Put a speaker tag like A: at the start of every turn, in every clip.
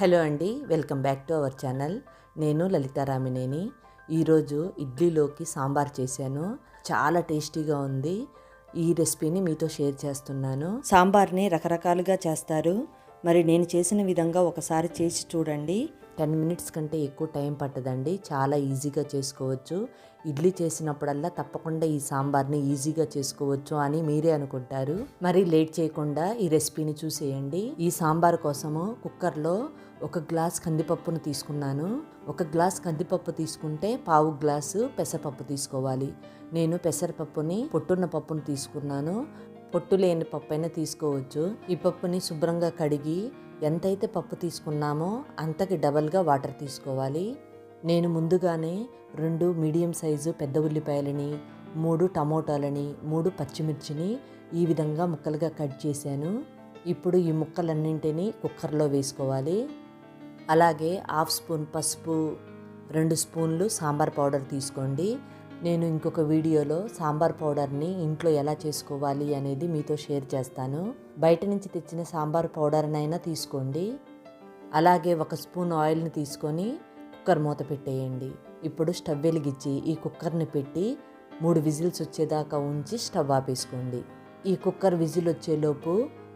A: Hello అండి welcome back to our channel. నేను లలితారామినేని ఈరోజు ఇడ్లీలోకి సాంబార్ చేశాను. చాలా టేస్టీగా ఉంది. ఈ రెసిపీని మీతో షేర్ చేస్తున్నాను. సాంబార్ని రకరకాలుగా చేస్తారు. మరి నేను చేసిన విధంగా ఒకసారి చేసి చూడండి. టెన్ మినిట్స్ కంటే ఎక్కువ టైం పట్టదండి. చాలా ఈజీగా చేసుకోవచ్చు. ఇడ్లీ చేసినప్పుడల్లా తప్పకుండా ఈ సాంబార్ని ఈజీగా చేసుకోవచ్చు అని మీరే అనుకుంటారు. మరి లేట్ చేయకుండా ఈ రెసిపీని చూసేయండి. ఈ సాంబార్ కోసము కుక్కర్లో ఒక గ్లాస్ కందిపప్పును తీసుకున్నాను. ఒక గ్లాస్ కందిపప్పు తీసుకుంటే పావు గ్లాసు పెసరపప్పు తీసుకోవాలి. నేను పెసరపప్పుని పొట్టున్న పప్పును తీసుకున్నాను. పొట్టు లేని పప్పు అయినా తీసుకోవచ్చు. ఈ పప్పుని శుభ్రంగా కడిగి ఎంతైతే పప్పు తీసుకున్నామో అంతకి డబల్గా వాటర్ తీసుకోవాలి. నేను ముందుగానే రెండు మీడియం సైజు పెద్ద ఉల్లిపాయలని మూడు టమోటాలని మూడు పచ్చిమిర్చిని ఈ విధంగా ముక్కలుగా కట్ చేశాను. ఇప్పుడు ఈ ముక్కలన్నింటినీ కుక్కర్లో వేసుకోవాలి. అలాగే హాఫ్ స్పూన్ పసుపు రెండు స్పూన్లు సాంబార్ పౌడర్ తీసుకోండి. నేను ఇంకొక వీడియోలో సాంబార్ పౌడర్ని ఇంట్లో ఎలా చేసుకోవాలి అనేది మీతో షేర్ చేస్తాను. బయట నుంచి తెచ్చిన సాంబార్ పౌడర్నైనా తీసుకోండి. అలాగే ఒక స్పూన్ ఆయిల్ని తీసుకొని కుక్కర్ మూత పెట్టేయండి. ఇప్పుడు స్టవ్ వెలిగించి ఈ కుక్కర్ని పెట్టి మూడు విజిల్స్ వచ్చేదాకా ఉంచి స్టవ్ ఆపేసుకోండి. ఈ కుక్కర్ విజిల్ వచ్చేలోపు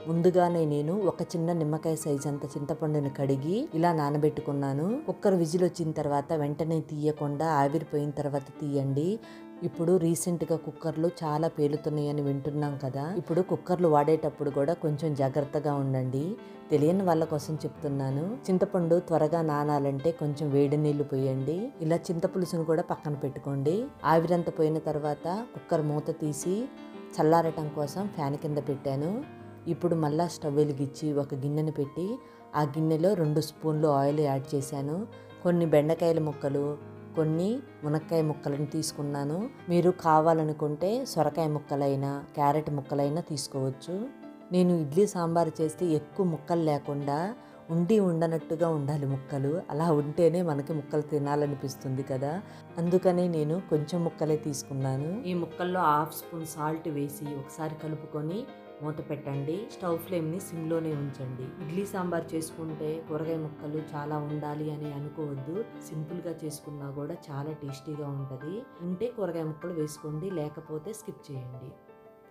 A: ముందుగానే నేను ఒక చిన్న నిమ్మకాయ సైజ్ అంత చింతపండుని కడిగి ఇలా నానబెట్టుకున్నాను. కుక్కర్ విజిల్ వచ్చిన తర్వాత వెంటనే తీయకుండా ఆవిరిపోయిన తర్వాత తీయండి. ఇప్పుడు రీసెంట్గా కుక్కర్లు చాలా పేలుతున్నాయని వింటున్నాం కదా. ఇప్పుడు కుక్కర్లు వాడేటప్పుడు కూడా కొంచెం జాగ్రత్తగా ఉండండి. తెలియని వాళ్ళ కోసం చెప్తున్నాను. చింతపండు త్వరగా నానాలంటే కొంచెం వేడి నీళ్ళు పోయండి. ఇలా చింతపులుసును కూడా పక్కన పెట్టుకోండి. ఆవిరంత పోయిన తర్వాత కుక్కర్ మూత తీసి చల్లారటం కోసం ఫ్యాన్ కింద పెట్టాను. ఇప్పుడు మళ్ళా స్టవ్ వెలిగించి ఒక గిన్నెను పెట్టి ఆ గిన్నెలో రెండు స్పూన్లు ఆయిల్ యాడ్ చేశాను. కొన్ని బెండకాయల ముక్కలు కొన్ని మునక్కాయ ముక్కలను తీసుకున్నాను. మీరు కావాలనుకుంటే సొరకాయ ముక్కలైనా క్యారెట్ ముక్కలైనా తీసుకోవచ్చు. నేను ఇడ్లీ సాంబార్ చేస్తే ఎక్కువ ముక్కలు లేకుండా ఉండి ఉండనట్టుగా ఉండాలి ముక్కలు. అలా ఉంటేనే మనకి ముక్కలు తినాలనిపిస్తుంది కదా. అందుకనే నేను కొంచెం ముక్కలే తీసుకున్నాను. ఈ ముక్కల్లో హాఫ్ స్పూన్ సాల్ట్ వేసి ఒకసారి కలుపుకొని మూత పెట్టండి. స్టవ్ ఫ్లేమ్ని సిమ్లోనే ఉంచండి. ఇడ్లీ సాంబార్ చేసుకుంటే కూరగాయ ముక్కలు చాలా ఉండాలి అని అనుకోవద్దు. సింపుల్గా చేసుకున్నా కూడా చాలా టేస్టీగా ఉంటుంది. ఉంటే కూరగాయ ముక్కలు వేసుకోండి లేకపోతే స్కిప్ చేయండి.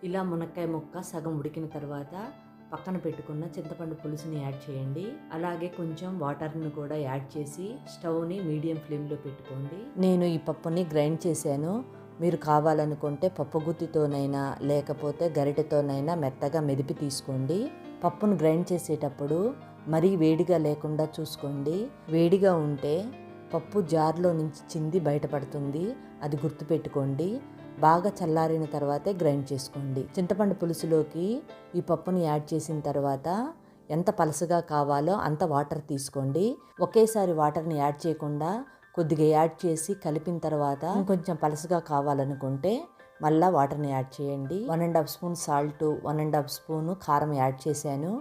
A: ఇలా మునక్కాయ ముక్క సగం ఉడికిన తర్వాత పక్కన పెట్టుకున్న చింతపండు పులుసుని యాడ్ చేయండి. అలాగే కొంచెం వాటర్ని కూడా యాడ్ చేసి స్టవ్ని మీడియం ఫ్లేమ్లో పెట్టుకోండి. నేను ఈ పప్పుని గ్రైండ్ చేశాను. మీరు కావాలనుకుంటే పప్పు గుత్తితోనైనా లేకపోతే గరిటెతోనైనా మెత్తగా మెదిపి తీసుకోండి. పప్పును గ్రైండ్ చేసేటప్పుడు మరీ వేడిగా లేకుండా చూసుకోండి. వేడిగా ఉంటే పప్పు జార్లో నుంచి చింది బయటపడుతుంది. అది గుర్తుపెట్టుకోండి. బాగా చల్లారిన తర్వాతే గ్రైండ్ చేసుకోండి. చింతపండు పులుసులోకి ఈ పప్పుని యాడ్ చేసిన తర్వాత ఎంత పలసగా కావాలో అంత వాటర్ తీసుకోండి. ఒకేసారి వాటర్ని యాడ్ చేయకుండా కొద్దిగా యాడ్ చేసి కలిపిన తర్వాత కొంచెం పలసగా కావాలనుకుంటే మళ్ళీ వాటర్ని యాడ్ చేయండి. One and half spoon salt one and half spoon కారం యాడ్ చేశాను.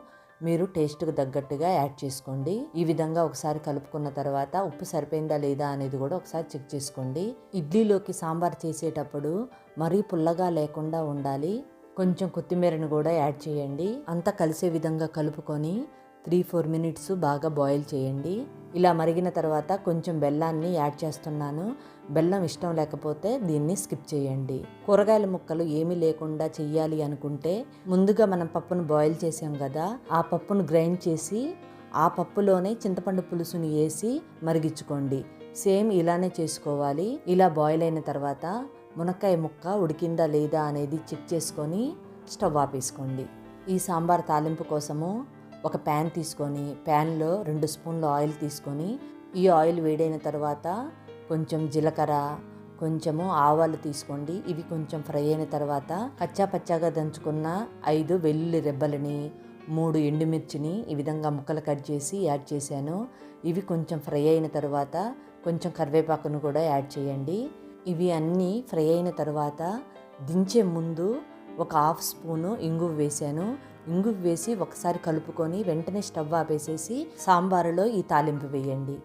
A: మీరు టేస్ట్కి తగ్గట్టుగా యాడ్ చేసుకోండి. ఈ విధంగా ఒకసారి కలుపుకున్న తర్వాత ఉప్పు సరిపోయిందా లేదా అనేది కూడా ఒకసారి చెక్ చేసుకోండి. ఇడ్లీలోకి సాంబార్ చేసేటప్పుడు మరీ పుల్లగా లేకుండా ఉండాలి. కొంచెం కొత్తిమీరను కూడా యాడ్ చేయండి. అంతా కలిసే విధంగా కలుపుకొని త్రీ ఫోర్ మినిట్స్ బాగా బాయిల్ చేయండి. ఇలా మరిగిన తర్వాత కొంచెం బెల్లాన్ని యాడ్ చేస్తున్నాను. బెల్లం ఇష్టం లేకపోతే దీన్ని స్కిప్ చేయండి. కూరగాయల ముక్కలు ఏమీ లేకుండా చెయ్యాలి అనుకుంటే ముందుగా మనం పప్పును బాయిల్ చేసాం కదా ఆ పప్పును గ్రైండ్ చేసి ఆ పప్పులోనే చింతపండు పులుసుని వేసి మరిగించుకోండి. సేమ్ ఇలానే చేసుకోవాలి. ఇలా బాయిల్ అయిన తర్వాత మునక్కాయ ముక్క ఉడికిందా లేదా అనేది చెక్ చేసుకొని స్టవ్ ఆపేసుకోండి. ఈ సాంబార్ తాలింపు కోసము ఒక ప్యాన్ తీసుకొని ప్యాన్లో రెండు స్పూన్లు ఆయిల్ తీసుకొని ఈ ఆయిల్ వేడైన తర్వాత కొంచెం జీలకర్ర కొంచెము ఆవాలు తీసుకోండి. ఇవి కొంచెం ఫ్రై అయిన తర్వాత కచ్చా పచ్చాగా దంచుకున్న ఐదు వెల్లుల్లి రెబ్బలని మూడు ఎండుమిర్చిని ఈ విధంగా ముక్కలు కట్ చేసి యాడ్ చేశాను. ఇవి కొంచెం ఫ్రై అయిన తర్వాత కొంచెం కరివేపాకును కూడా యాడ్ చేయండి. ఇవి అన్నీ ఫ్రై అయిన తర్వాత దించే ముందు ఒక హాఫ్ స్పూను ఇంగు వేశాను ఇంగు వేసి ఒకసారి కలుపుకొని వెంటనే స్టవ్ ఆపేసేసి సాంబారులో ఈ తాలింపు వేయండి.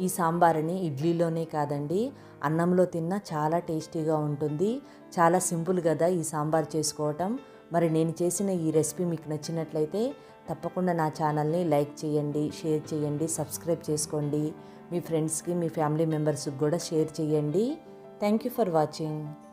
A: ఈ సాంబారుని ఇడ్లీలోనే కాదండి అన్నంలో తిన్నా చాలా టేస్టీగా ఉంటుంది. చాలా సింపుల్ కదా ఈ సాంబార్ చేసుకోవటం. మరి నేను చేసిన ఈ రెసిపీ మీకు నచ్చినట్లయితే తప్పకుండా నా ఛానల్ని లైక్ చేయండి షేర్ చేయండి సబ్స్క్రైబ్ చేసుకోండి. మీ ఫ్రెండ్స్కి మీ ఫ్యామిలీ మెంబర్స్కి కూడా షేర్ చేయండి. Thank you for watching.